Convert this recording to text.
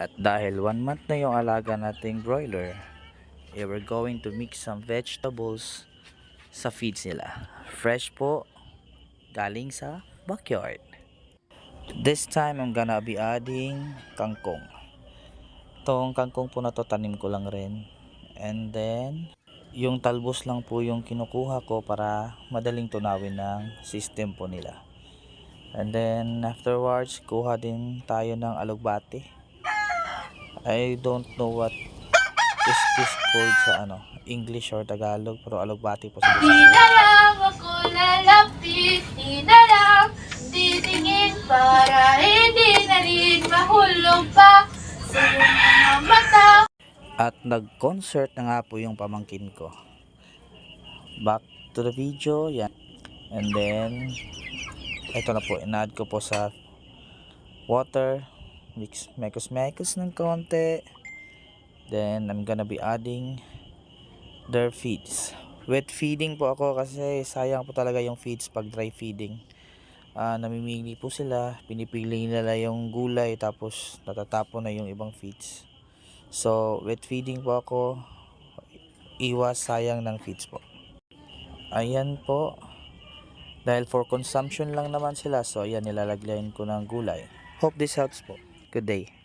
At dahil one month na yung alaga nating broiler, eh, we're going to mix some vegetables sa feeds nila. Fresh po, galing sa backyard. This time, I'm gonna be adding kangkong. Itong kangkong po na to, tanim ko lang rin. And then, yung talbos lang po yung kinukuha ko para madaling tunawin ng system po nila. And then, afterwards, kuha din tayo ng alugbati. I don't know what is this called sa ano, English or Tagalog, pero alugbati po sa Di na lang ako lalapit, di na lang titingin para hindi na rin mahulog pa sa mga mata. At nag-concert na nga po yung pamangkin ko. Back to the video, yan. And then, ito na po, in-add ko po sa water. Mix, mekos-mekos ng konti. Then, I'm gonna be adding their feeds. Wet feeding po ako kasi sayang po talaga yung feeds pag dry feeding. Ah, namimili po sila, pinipili nila yung gulay tapos natatapon na yung ibang feeds. So, wet feeding po ako. Iwas sayang ng feeds po. Ayan po. Dahil for consumption lang naman sila, so ayan nilalagyan ko ng gulay. Hope this helps po. Good day.